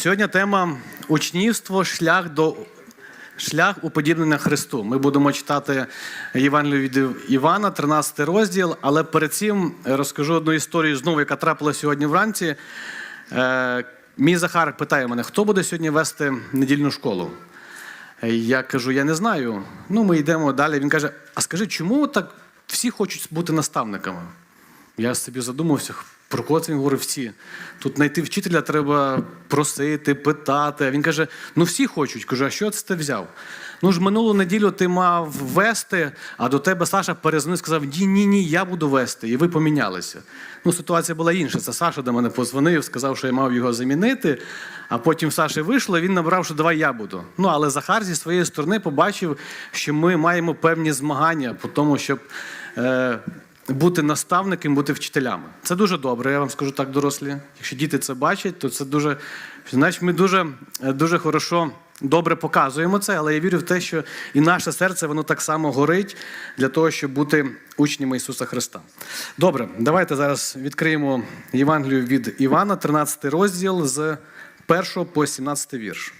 Сьогодні тема учнівство, шлях до шлях уподібнення Христу. Ми будемо читати Євангелію від Івана, 13 розділ. Але перед цим розкажу одну історію знову, яка трапила сьогодні вранці. Е, Мій Захар питає мене, хто буде сьогодні вести недільну школу? Я кажу, я не знаю. Ну, ми йдемо далі. Він каже: А скажи, чому так всі хочуть бути наставниками? Я собі задумався, про кого це він говорив всі. Тут знайти вчителя треба просити, питати. А він каже: ну всі хочуть. Кажу, а що це ти взяв? Ну ж минулу неділю ти мав вести, а до тебе Саша перезвонив, сказав: Ні, ні, ні, я буду вести. І ви помінялися. Ну, ситуація була інша. Це Саша до мене позвонив, сказав, що я мав його замінити. А потім Саші вийшло, і він набрав, що давай я буду. Ну, але Захар зі своєї сторони побачив, що ми маємо певні змагання по тому, щоб. Е, бути наставником, бути вчителями. Це дуже добре, я вам скажу так, дорослі. Якщо діти це бачать, то це дуже. Значить, ми дуже, дуже хорошо, добре показуємо це, але я вірю в те, що і наше серце воно так само горить для того, щоб бути учнями Ісуса Христа. Добре, давайте зараз відкриємо Євангелію від Івана, 13 розділ з 1 по 17 вірш.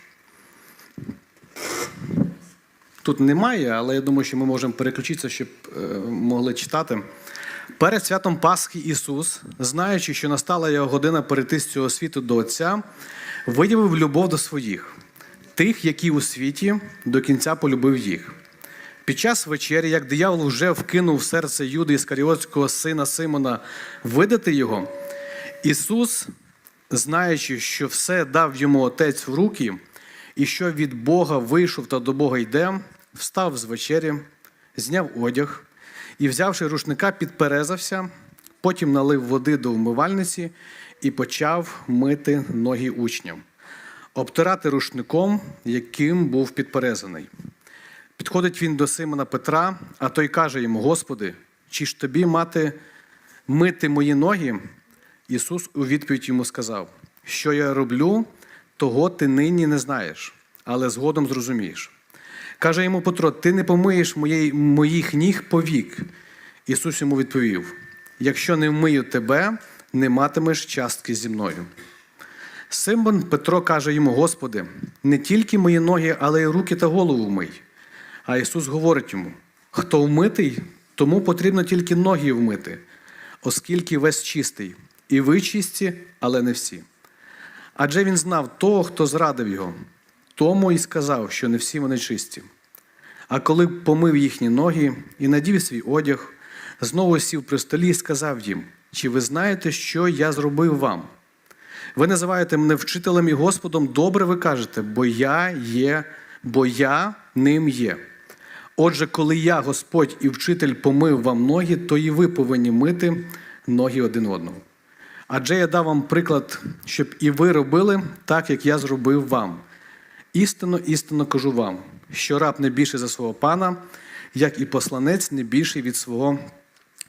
Тут немає, але я думаю, що ми можемо переключитися, щоб е, могли читати. Перед святом Пасхи Ісус, знаючи, що настала його година перейти з цього світу до Отця, виявив любов до своїх, тих, які у світі до кінця полюбив їх. Під час вечері, як диявол вже вкинув в серце Юди Іскаріотського сина Симона видати його, Ісус, знаючи, що все дав йому Отець в руки, і що від Бога вийшов та до Бога йде, встав з вечері, зняв одяг і, взявши рушника, підперезався, потім налив води до вмивальниці і почав мити ноги учням, обтирати рушником, яким був підперезаний. Підходить він до Симона Петра, а той каже йому: Господи, чи ж тобі мати мити мої ноги? Ісус у відповідь йому сказав: Що я роблю, того ти нині не знаєш, але згодом зрозумієш. Каже йому Петро: Ти не помиєш моєї, моїх ніг повік. Ісус йому відповів: Якщо не вмию тебе, не матимеш частки зі мною. Симон Петро каже йому: Господи, не тільки мої ноги, але й руки та голову вмий. А Ісус говорить йому: хто вмитий, тому потрібно тільки ноги вмити, оскільки весь чистий, і ви чисті, але не всі. Адже він знав того, хто зрадив його, тому і сказав, що не всі вони чисті. А коли помив їхні ноги і надів свій одяг, знову сів при столі і сказав їм: Чи ви знаєте, що я зробив вам? Ви називаєте мене вчителем і Господом, добре ви кажете, бо я є, бо я ним є. Отже, коли я, Господь і вчитель, помив вам ноги, то і ви повинні мити ноги один одного. Адже я дав вам приклад, щоб і ви робили так, як я зробив вам. Істинно, істинно кажу вам, що раб не більший за свого пана, як і посланець не більший від свого,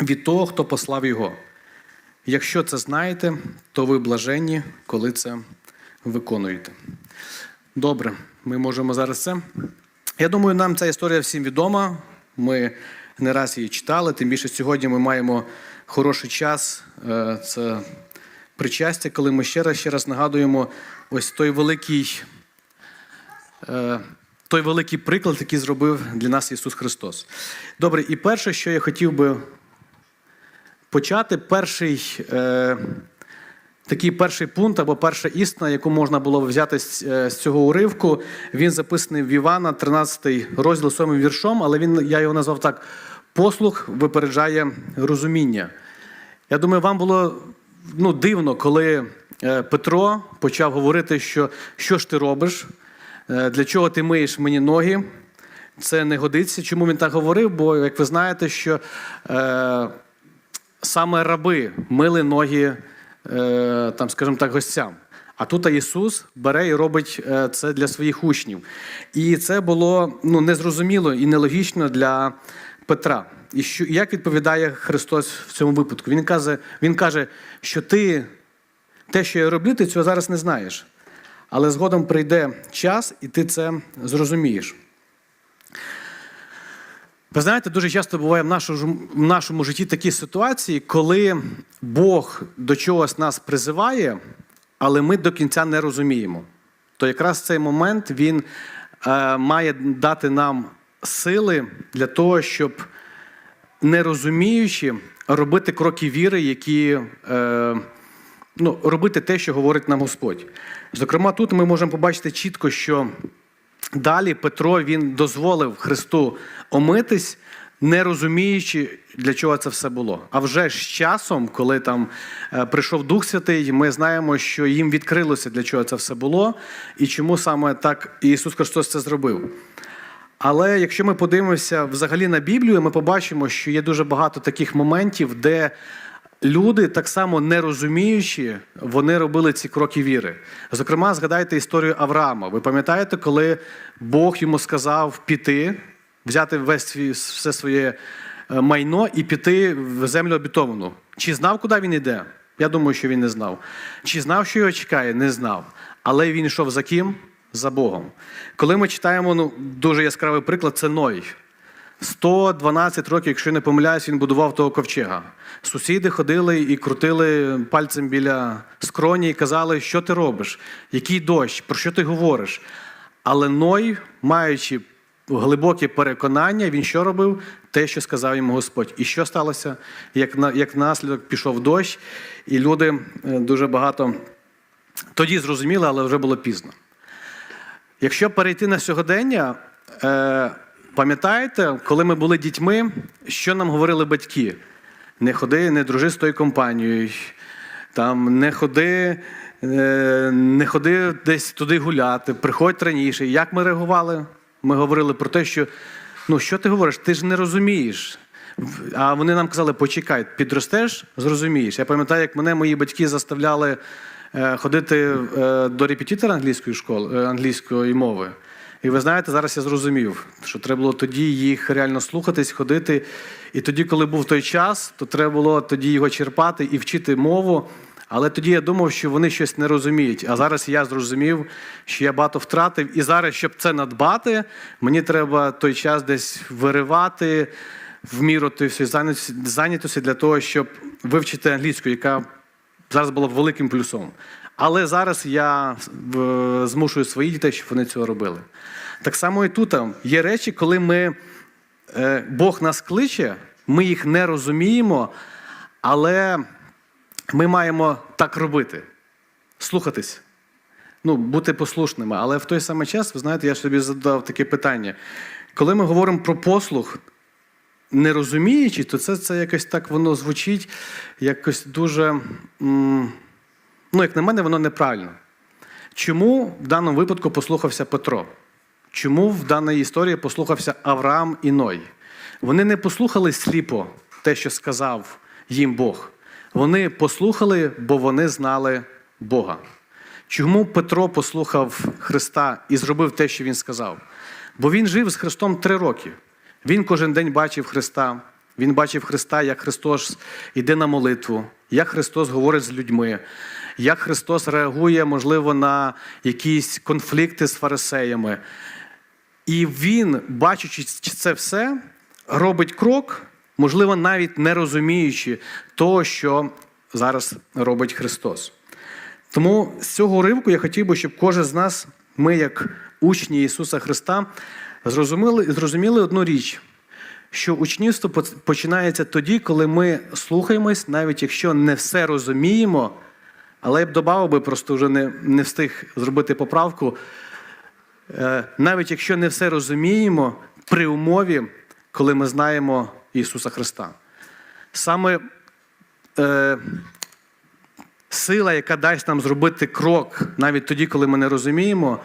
від того, хто послав його. Якщо це знаєте, то ви блаженні, коли це виконуєте. Добре, ми можемо зараз це. Я думаю, нам ця історія всім відома. Ми не раз її читали, тим більше сьогодні ми маємо хороший час. Е, Це причастя, коли ми ще раз ще раз нагадуємо ось той великий, той великий приклад, який зробив для нас Ісус Христос. Добре, і перше, що я хотів би почати, перший. е, Такий перший пункт або перша істина, яку можна було взяти з е, з цього уривку, він записаний в Івана, 13 розділ 7 віршом, але він, я його назвав так: послух випереджає розуміння. Я думаю, вам було ну, дивно, коли е, Петро почав говорити, що що ж ти робиш, е, для чого ти миєш мені ноги. Це не годиться. Чому він так говорив? Бо, як ви знаєте, що е, саме раби мили ноги е, там, скажімо так, гостям. А тут Ісус бере і робить е, це для своїх учнів. І це було ну, незрозуміло і нелогічно для Петра. І що, як відповідає Христос в цьому випадку? Він каже, він каже, що ти те, що я роблю, ти цього зараз не знаєш. Але згодом прийде час, і ти це зрозумієш. Ви знаєте, дуже часто буває в нашому, в нашому житті такі ситуації, коли Бог до чогось нас призиває, але ми до кінця не розуміємо. то якраз цей момент він е, має дати нам сили для того, щоб не розуміючи, робити кроки віри, які е, ну, робити те, що говорить нам Господь. Зокрема, тут ми можемо побачити чітко, що далі Петро він дозволив Христу омитись, не розуміючи, для чого це все було. А вже з часом, коли там е, прийшов Дух Святий, ми знаємо, що їм відкрилося, для чого це все було, і чому саме так Ісус Христос це зробив. Але якщо ми подивимося взагалі на Біблію, ми побачимо, що є дуже багато таких моментів, де люди, так само не розуміючи, вони робили ці кроки віри. Зокрема, згадайте історію Авраама. Ви пам'ятаєте, коли Бог йому сказав піти, взяти весь свій, все своє е, майно і піти в землю обітовану? Чи знав, куди він йде? Я думаю, що він не знав. Чи знав, що його чекає? Не знав. Але він йшов за ким? За Богом. Коли ми читаємо ну, дуже яскравий приклад, це Ной. 112 років, якщо я не помиляюсь, він будував того ковчега. Сусіди ходили і крутили пальцем біля скроні і казали, що ти робиш, який дощ, про що ти говориш. Але Ной, маючи глибоке переконання, він що робив? Те, що сказав йому Господь. І що сталося? Як, як наслідок пішов дощ, і люди е, дуже багато тоді зрозуміли, але вже було пізно. Якщо перейти на сьогодення, е, пам'ятаєте, коли ми були дітьми, що нам говорили батьки? Не ходи, не дружи з тою компанією, там, не ходи, е, не ходи десь туди гуляти, приходь раніше. Як ми реагували? Ми говорили про те, що ну що ти говориш, ти ж не розумієш. А вони нам казали, почекай, підростеш, зрозумієш. Я пам'ятаю, як мене мої батьки заставляли е, ходити е, до репетитора англійської школи, англійської мови. І ви знаєте, зараз я зрозумів, що треба було тоді їх реально слухатись, ходити. І тоді, коли був той час, то треба було тоді його черпати і вчити мову. Але тоді я думав, що вони щось не розуміють. А зараз я зрозумів, що я багато втратив. І зараз, щоб це надбати, мені треба той час десь виривати в міру тої зайнятості- для того, щоб вивчити англійську, яка зараз була великим плюсом. Але зараз я е, змушую своїх дітей, щоб вони цього робили. Так само і тут є речі, коли ми, е, Бог нас кличе, ми їх не розуміємо, але ми маємо так робити, слухатись, ну, бути послушними. Але в той самий час, ви знаєте, я собі задав таке питання. Коли ми говоримо про послух, не розуміючи, то це, це якось так воно звучить якось дуже, м, ну, як на мене, воно неправильно. Чому в даному випадку послухався Петро? Чому в даній історії послухався Авраам і Ной? Вони не послухали сліпо те, що сказав їм Бог. Вони послухали, бо вони знали Бога. Чому Петро послухав Христа і зробив те, що він сказав? Бо він жив з Христом три роки. Він кожен день бачив Христа. Він бачив Христа, як Христос йде на молитву, як Христос говорить з людьми, як Христос реагує, можливо, на якісь конфлікти з фарисеями. І він, бачачи це все, робить крок, можливо, навіть не розуміючи того, що зараз робить Христос. Тому з цього уривку я хотів би, щоб кожен з нас, ми, як учні Ісуса Христа, зрозуміли, зрозуміли одну річ, що учнівство починається тоді, коли ми слухаємось, навіть якщо не все розуміємо, але я б додав би, просто вже не, не встиг зробити поправку. Е, навіть якщо не все розуміємо, при умові, коли ми знаємо Ісуса Христа. Саме е, сила, яка дасть нам зробити крок, навіть тоді, коли ми не розуміємо,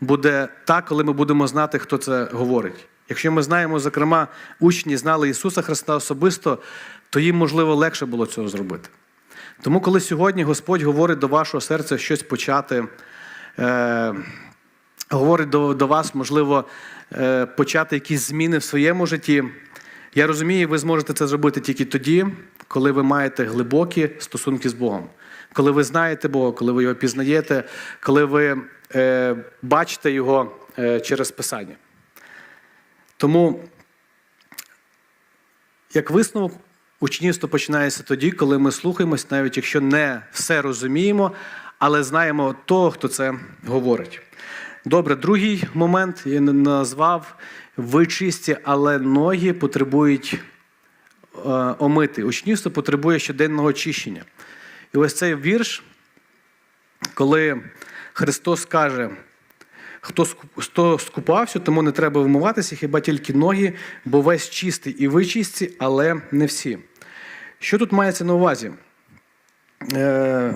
буде та, коли ми будемо знати, хто це говорить. Якщо ми знаємо, зокрема, учні знали Ісуса Христа особисто, то їм, можливо, легше було цього зробити. Тому, коли сьогодні Господь говорить до вашого серця щось почати, е, говорить до, до вас, можливо, е, почати якісь зміни в своєму житті, я розумію, ви зможете це зробити тільки тоді, коли ви маєте глибокі стосунки з Богом. Коли ви знаєте Бога, коли ви його пізнаєте, коли ви е, бачите Його е, через Писання. Тому, як висновок, учнівство починається тоді, коли ми слухаємось, навіть якщо не все розуміємо, але знаємо того, хто це говорить. Добре, другий момент я назвав ви чисті, але ноги потребують е, омити. Учнівство потребує щоденного очищення. І ось цей вірш, коли Христос каже, хто скупався, тому не треба вмиватися, хіба тільки ноги, бо весь чистий і ви чисті, але не всі. Що тут мається на увазі? Е,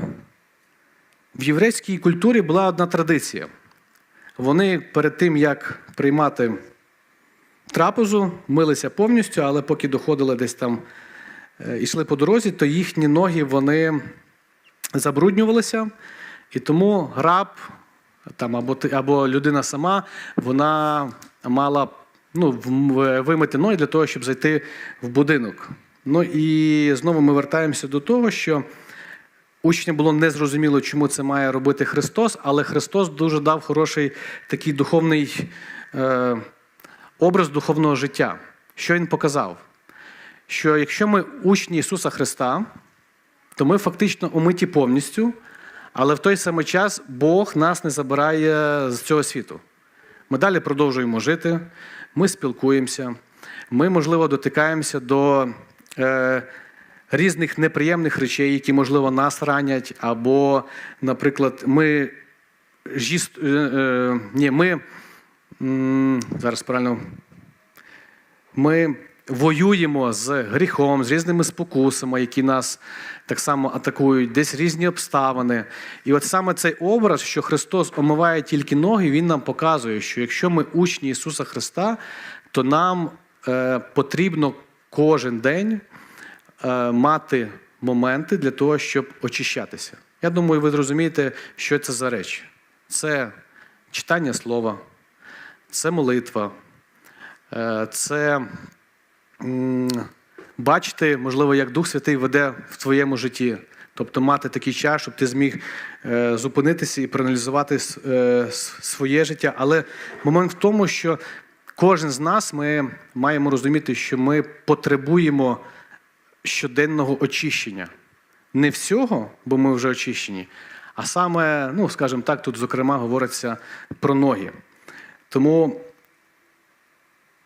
в єврейській культурі була одна традиція. Вони перед тим, як приймати трапезу, милися повністю, але поки доходили десь там, е, йшли по дорозі, то їхні ноги вони забруднювалися, і тому граб там, або, ти- або людина сама, вона мала ну, вимити ноги для того, щоб зайти в будинок. Ну і знову ми вертаємося до того, що учням було незрозуміло, чому це має робити Христос, але Христос дуже дав хороший такий духовний е, образ духовного життя. Що він показав? Що якщо ми учні Ісуса Христа, то ми фактично омиті повністю, але в той самий час Бог нас не забирає з цього світу. Ми далі продовжуємо жити, ми спілкуємося, ми, можливо, дотикаємося до е, різних неприємних речей, які, можливо, нас ранять, або, наприклад, ми жіст, е, е, ні, ми м, зараз правильно. Ми воюємо з гріхом, з різними спокусами, які нас так само атакують, десь різні обставини. І от саме цей образ, що Христос омиває тільки ноги, Він нам показує, що якщо ми учні Ісуса Христа, то нам е, потрібно кожен день е, мати моменти для того, щоб очищатися. Я думаю, ви зрозумієте, що це за речі. Це читання слова, це молитва, е, це бачити, можливо, як Дух Святий веде в твоєму житті. Тобто мати такий час, щоб ти зміг е, зупинитися і проаналізувати е, своє життя. Але момент в тому, що кожен з нас ми маємо розуміти, що ми потребуємо щоденного очищення. Не всього, бо ми вже очищені, а саме, ну, скажімо так, тут, зокрема, говориться про ноги. Тому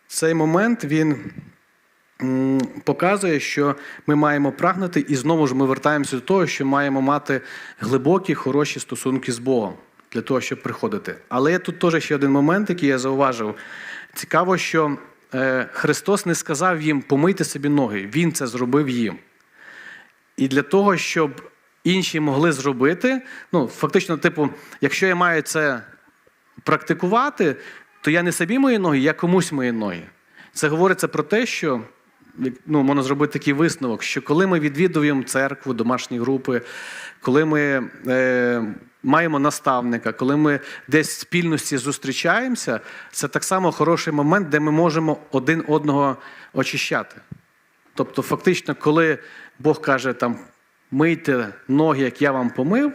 цей момент він показує, що ми маємо прагнути, і знову ж ми вертаємося до того, що маємо мати глибокі, хороші стосунки з Богом для того, щоб приходити. Але є тут теж ще один момент, який я зауважив. Цікаво, що е, Христос не сказав їм помийте собі ноги, Він це зробив їм. І для того, щоб інші могли зробити, ну, фактично, типу, якщо я маю це практикувати, то я не собі мої ноги, я комусь мої ноги. Це говориться про те, що ну, можна зробити такий висновок, що коли ми відвідуємо церкву, домашні групи, коли ми е, маємо наставника, коли ми десь в спільності зустрічаємося, це так само хороший момент, де ми можемо один одного очищати. Тобто, фактично, коли Бог каже, там, мийте ноги, як я вам помив,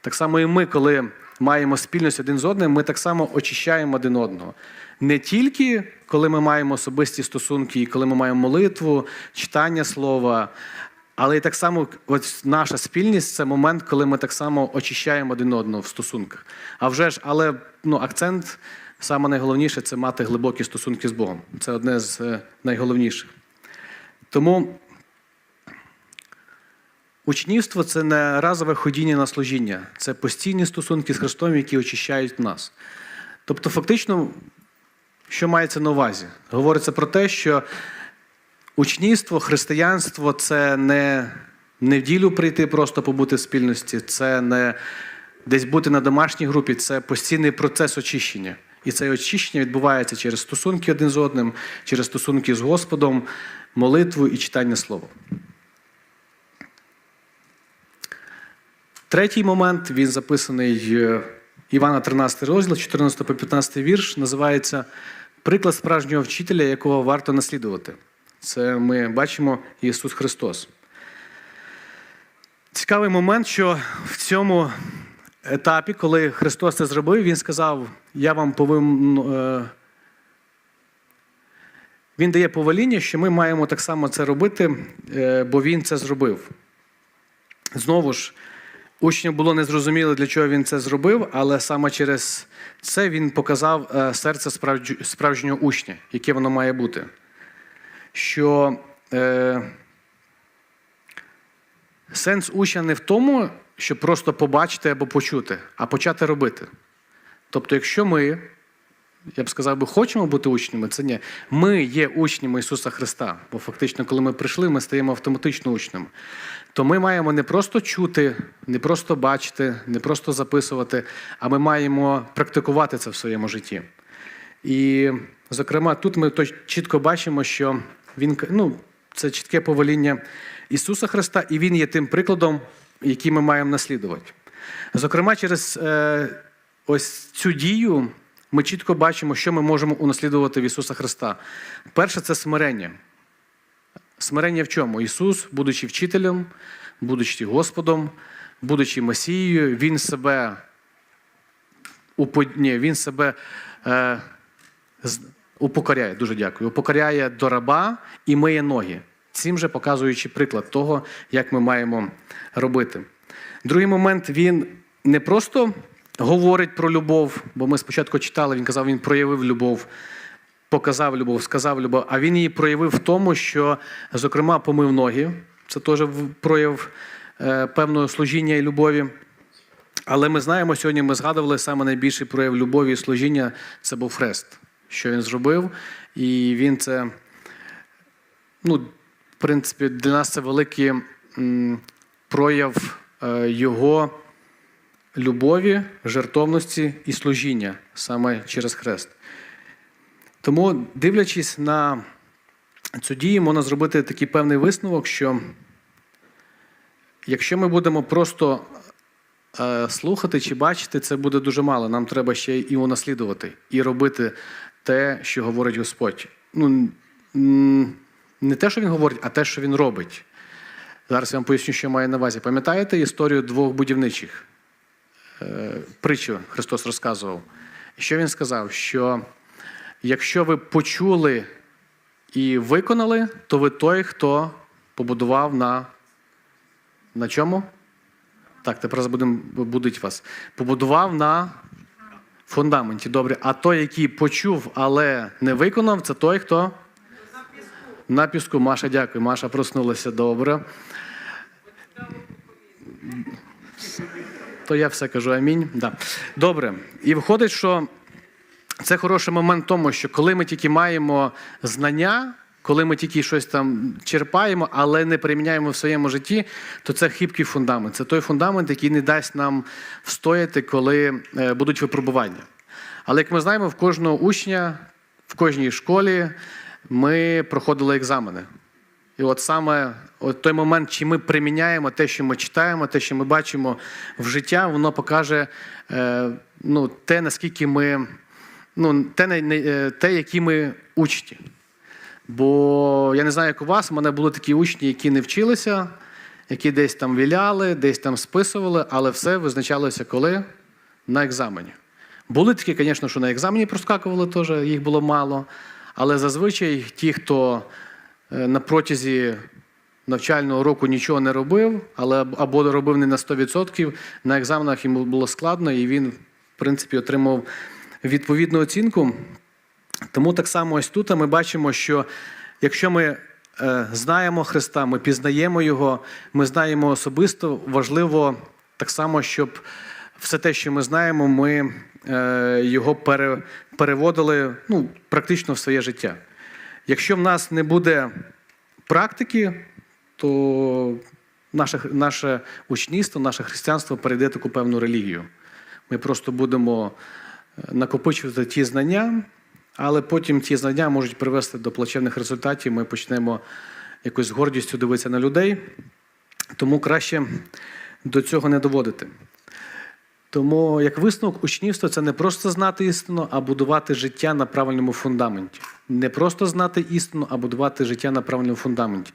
так само і ми, коли маємо спільність один з одним, ми так само очищаємо один одного. Не тільки коли ми маємо особисті стосунки, і коли ми маємо молитву, читання слова, але і так само ось наша спільність це момент, коли ми так само очищаємо один одного в стосунках. А вже ж, але ну, акцент саме найголовніше це мати глибокі стосунки з Богом. Це одне з е, найголовніших. Тому учнівство це не разове ходіння на служіння, це постійні стосунки з Христом, які очищають нас. Тобто, фактично, що мається на увазі? Говориться про те, що учнівство, християнство це не в неділю прийти, просто побути в спільності, це не десь бути на домашній групі, це постійний процес очищення. І це очищення відбувається через стосунки один з одним, через стосунки з Господом, молитву і читання слова. Третій момент, він записаний е, Івана 13 розділ, 14 по 15 вірш, називається Приклад справжнього вчителя, якого варто наслідувати. Це ми бачимо Ісус Христос. Цікавий момент, що в цьому етапі, коли Христос це зробив, Він сказав: Я вам повинен. е, Він дає повеління, що ми маємо так само це робити, е, бо Він це зробив. Знову ж, учням було незрозуміло, для чого він це зробив, але саме через це він показав е, серце справжнього учня, яке воно має бути. Що е, сенс учня не в тому, щоб просто побачити або почути, а почати робити. Тобто, якщо ми, я б сказав би, хочемо бути учнями, це ні. Ми є учнями Ісуса Христа. Бо фактично, коли ми прийшли, ми стаємо автоматично учнями. То ми маємо не просто чути, не просто бачити, не просто записувати, а ми маємо практикувати це в своєму житті. І, зокрема, тут ми чітко бачимо, що він ну, це чітке повеління Ісуса Христа, і Він є тим прикладом, який ми маємо наслідувати. Зокрема, через е, ось цю дію ми чітко бачимо, що ми можемо унаслідувати в Ісуса Христа. Перше це смирення. Смирення в чому? Ісус, будучи вчителем, будучи Господом, будучи Месією, Він себе ні, він себе е, упокоряє, дуже дякую. Упокоряє до раба і миє ноги. Цим же показуючи приклад того, як ми маємо робити. Другий момент він не просто говорить про любов, бо ми спочатку читали, він казав, він проявив любов, показав любов, сказав любов, а він її проявив в тому, що, зокрема, помив ноги. Це теж прояв е, певного служіння і любові. Але ми знаємо, сьогодні ми згадували саме найбільший прояв любові і служіння це був хрест, що він зробив. І він це, ну, в принципі, для нас це великий прояв е, його любові, жертовності і служіння саме через хрест. Тому, дивлячись на цю дію, можна зробити такий певний висновок, що якщо ми будемо просто е, слухати чи бачити, це буде дуже мало. Нам треба ще і унаслідувати, і робити те, що говорить Господь. Ну, не те, що він говорить, а те, що він робить. Зараз я вам поясню, що маю на увазі. Пам'ятаєте історію двох будівничих? Е, Притчу Христос розказував. Що він сказав? Що якщо ви почули і виконали, то ви той, хто побудував на, на чому? Так, тепер будемо будуть вас. Побудував на фундаменті. Добре. А той, який почув, але не виконав, це той, хто? На піску. Маша, дякую. Маша проснулася добре. То я все кажу амінь. Да. Добре. І виходить, що це хороший момент тому, що коли ми тільки маємо знання, коли ми тільки щось там черпаємо, але не приміняємо в своєму житті, то це хибкий фундамент. Це той фундамент, який не дасть нам встояти, коли е, будуть випробування. Але як ми знаємо, в кожного учня, в кожній школі ми проходили екзамени. І от саме от той момент, чи ми приміняємо те, що ми читаємо, те, що ми бачимо в життя, воно покаже е, ну, те, наскільки ми, ну, те, не- те, які ми учні. Бо я не знаю, як у вас, у мене були такі учні, які не вчилися, які десь там віляли, десь там списували, але все визначалося коли? На екзамені. Були такі, звісно, що на екзамені проскакували теж, їх було мало. Але зазвичай ті, хто на протязі навчального року нічого не робив, але або робив не на 100%, на екзаменах йому було складно, і він, в принципі, отримав відповідну оцінку. Тому так само ось тут ми бачимо, що якщо ми е, знаємо Христа, ми пізнаємо Його, ми знаємо особисто, важливо так само, щоб все те, що ми знаємо, ми е, його переводили ну, практично в своє життя. Якщо в нас не буде практики, то наше, наше учнівство, наше християнство перейде таку певну релігію. Ми просто будемо е, накопичувати ті знання, але потім ті знання можуть привести до плачевних результатів. Ми почнемо якось з гордістю дивитися на людей, тому краще до цього не доводити. Тому, як висновок, учнівство це не просто знати істину, а будувати життя на правильному фундаменті. Не просто знати істину, а будувати життя на правильному фундаменті.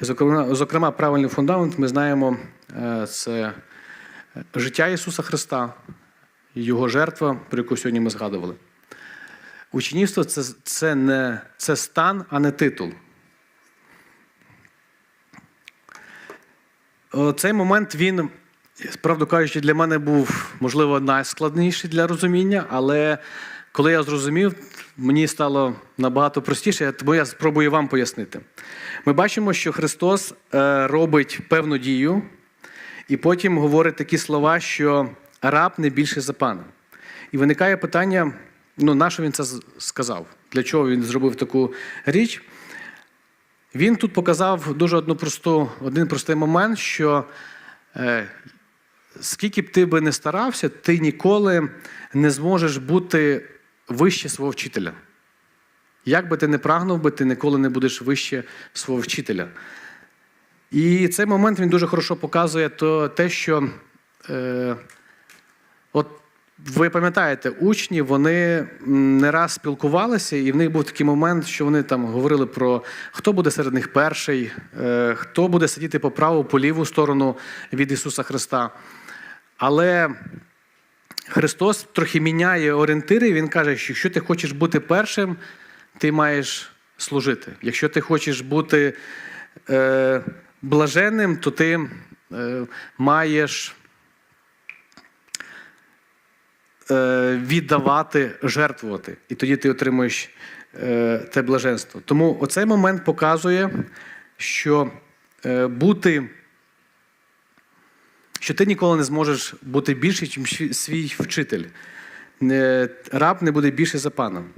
Зокрема, зокрема правильний фундамент ми знаємо е, це життя Ісуса Христа, Його жертва, про яку сьогодні ми згадували. Учнівство це, це не це стан, а не титул. Цей момент він Правду кажучи, для мене був, можливо, найскладніший для розуміння, але коли я зрозумів, мені стало набагато простіше, тому я спробую вам пояснити. Ми бачимо, що Христос е, робить певну дію, і потім говорить такі слова, що раб не більше за пана. І виникає питання: ну, на що він це сказав? Для чого він зробив таку річ? Він тут показав дуже одну просту, один простий момент, що е, скільки б ти би не старався, ти ніколи не зможеш бути вище свого вчителя. Як би ти не прагнув би, ти ніколи не будеш вище свого вчителя. І цей момент він дуже хорошо показує то, те, що е, от ви пам'ятаєте, учні вони не раз спілкувалися, і в них був такий момент, що вони там говорили про хто буде серед них перший, е, хто буде сидіти по праву, по ліву сторону від Ісуса Христа. Але Христос трохи міняє орієнтири, Він каже, що якщо ти хочеш бути першим, ти маєш служити. Якщо ти хочеш бути е, блаженним, то ти е, маєш е, віддавати, жертвувати. І тоді ти отримуєш е, те блаженство. Тому оцей момент показує, що е, бути, що ти ніколи не зможеш бути більше, ніж свій вчитель. Раб не буде більше за паном.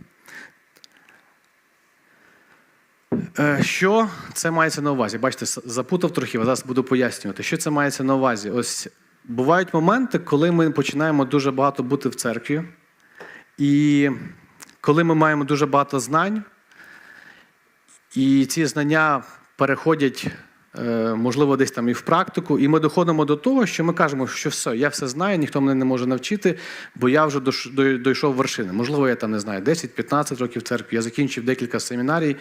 Е, Що це мається на увазі? Бачите, запутав трохи, зараз буду пояснювати. Що це мається на увазі? Ось бувають моменти, коли ми починаємо дуже багато бути в церкві, і коли ми маємо дуже багато знань, і ці знання переходять, е, можливо, десь там і в практику, і ми доходимо до того, що ми кажемо, що все, я все знаю, ніхто мене не може навчити, бо я вже дійшов вершини. Можливо, я там не знаю, 10-15 років в церкві, я закінчив декілька семінарій.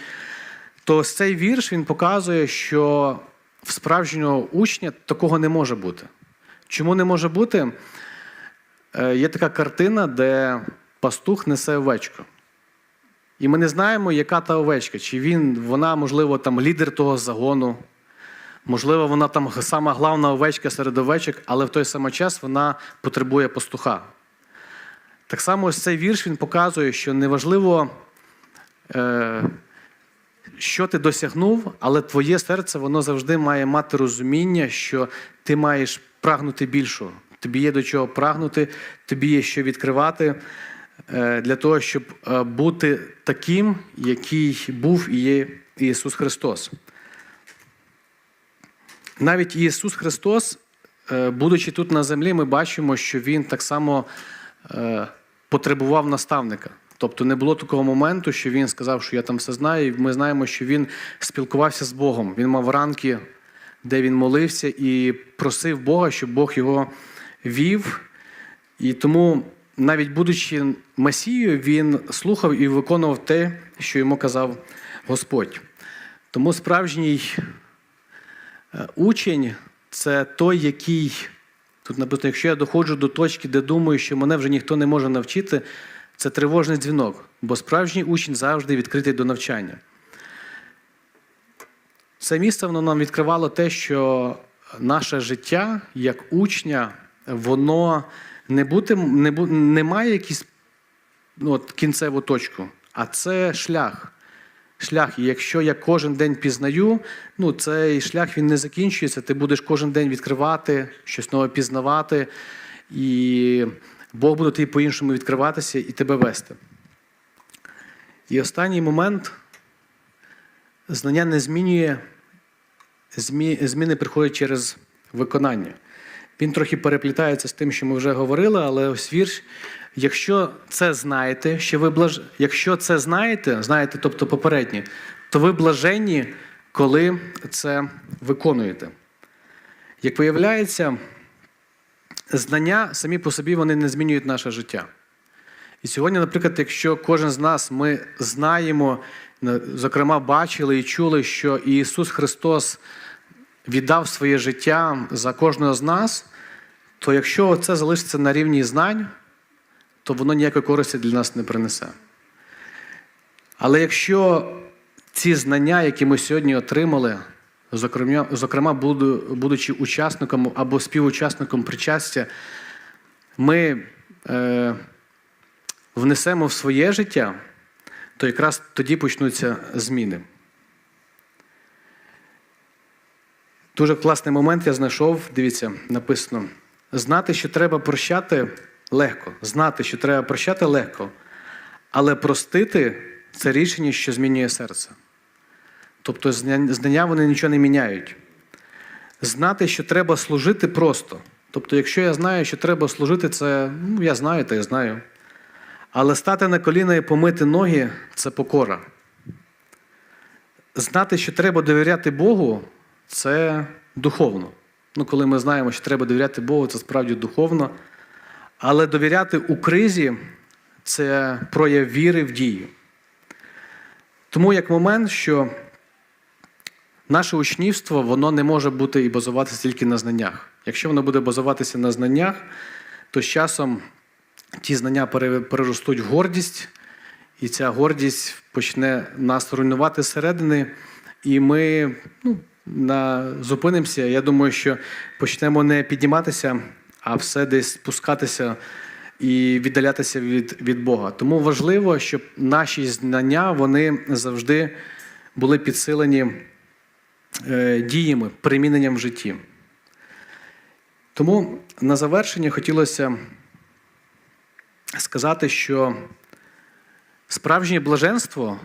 То цей вірш він показує, що в справжнього учня такого не може бути. Чому не може бути? Е, Є така картина, де пастух несе овечку. І ми не знаємо, яка та овечка. Чи він, вона, можливо, там лідер того загону, можливо, вона там сама главна овечка серед овечок, але в той самий час вона потребує пастуха. Так само ось цей вірш він показує, що неважливо, е, що ти досягнув, але твоє серце воно завжди має мати розуміння, що ти маєш прагнути більшого. Тобі є до чого прагнути, тобі є що відкривати е, для того, щоб е, бути таким, який був і є Ісус Христос. Навіть Ісус Христос, е, будучи тут на землі, ми бачимо, що Він так само е, потребував наставника. Тобто не було такого моменту, що він сказав, що я там все знаю. І Ми знаємо, що він спілкувався з Богом. Він мав ранки, де він молився і просив Бога, щоб Бог його вів. І тому, навіть будучи Месією, він слухав і виконував те, що йому казав Господь. Тому справжній учень це той, який тут написано, якщо я доходжу до точки, де думаю, що мене вже ніхто не може навчити, це тривожний дзвінок, бо справжній учень завжди відкритий до навчання. Це місце воно нам відкривало те, що наше життя як учня, воно не, бути, не, не має якісь ну, от, кінцеву точку, а це шлях. Шлях, і якщо я кожен день пізнаю, ну цей шлях він не закінчується. Ти будеш кожен день відкривати, щось нове пізнавати, і Бог буде тобі по-іншому відкриватися і тебе вести. І останній момент знання не змінює, зміни приходять через виконання. Він трохи переплітається з тим, що ми вже говорили, але ось вірш. Якщо це знаєте, що ви блаж... якщо це знаєте, знаєте, тобто попереднє, то ви блаженні, коли це виконуєте. Як виявляється, знання самі по собі вони не змінюють наше життя. І сьогодні, наприклад, якщо кожен з нас ми знаємо, зокрема, бачили і чули, що Ісус Христос віддав своє життя за кожного з нас, то якщо це залишиться на рівні знань, то воно ніякої користі для нас не принесе. Але якщо ці знання, які ми сьогодні отримали, зокрема, зокрема буду- будучи учасником або співучасником причастя, ми е, внесемо в своє життя, то якраз тоді почнуться зміни. Дуже класний момент я знайшов. Дивіться, написано: знати, що треба прощати легко. Знати, що треба прощати легко, але простити це рішення, що змінює серце. Тобто знання вони нічого не міняють. Знати, що треба служити просто. Тобто, якщо я знаю, що треба служити, це ну, я знаю, то я знаю. Але стати на коліна і помити ноги це покора. Знати, що треба довіряти Богу, це духовно. Ну, коли ми знаємо, що треба довіряти Богу, це справді духовно. Але довіряти у кризі це прояв віри в дію. Тому як момент, що наше учнівство воно не може бути і базуватися тільки на знаннях. Якщо воно буде базуватися на знаннях, то з часом ті знання переростуть в гордість, і ця гордість почне нас руйнувати зсередини, і ми ну, на, зупинимося. Я думаю, що почнемо не підніматися, а все десь спускатися і віддалятися від, від Бога. Тому важливо, щоб наші знання вони завжди були підсилені е, діями, приміненням в житті. Тому на завершення хотілося сказати, що справжнє блаженство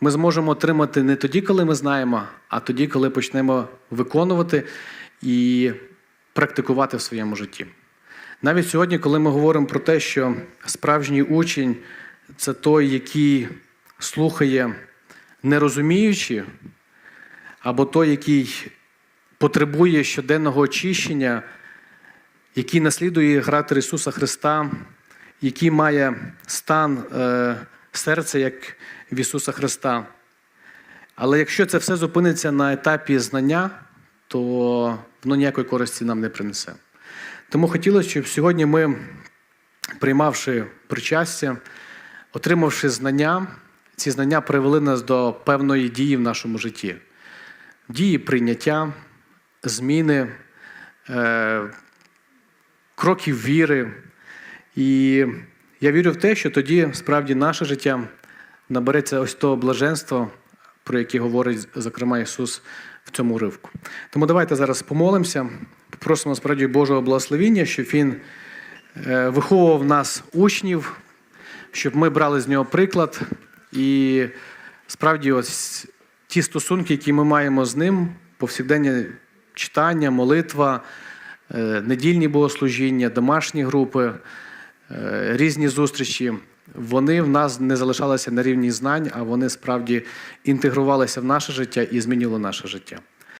ми зможемо отримати не тоді, коли ми знаємо, а тоді, коли почнемо виконувати і практикувати в своєму житті. Навіть сьогодні, коли ми говоримо про те, що справжній учень це той, який слухає не розуміючи, або той, який потребує щоденного очищення, який наслідує характер Ісуса Христа, який має стан е, серця, як в Ісуса Христа. Але якщо це все зупиниться на етапі знання, то воно ніякої користі нам не принесе. Тому хотілося, щоб сьогодні ми, приймавши причастя, отримавши знання, ці знання привели нас до певної дії в нашому житті. Дії прийняття, зміни, е, кроків віри. І я вірю в те, що тоді справді наше життя набереться ось того блаженства, про яке говорить, зокрема, Ісус в цьому уривку. Тому давайте зараз помолимося, попросимо справді Божого благословіння, щоб Він е, виховував нас учнів, щоб ми брали з нього приклад. І справді, ось ті стосунки, які ми маємо з ним, повсякденне читання, молитва, е, недільні богослужіння, домашні групи, е, різні зустрічі, вони в нас не залишалися на рівні знань, а вони справді інтегрувалися в наше життя і змінювали наше життя.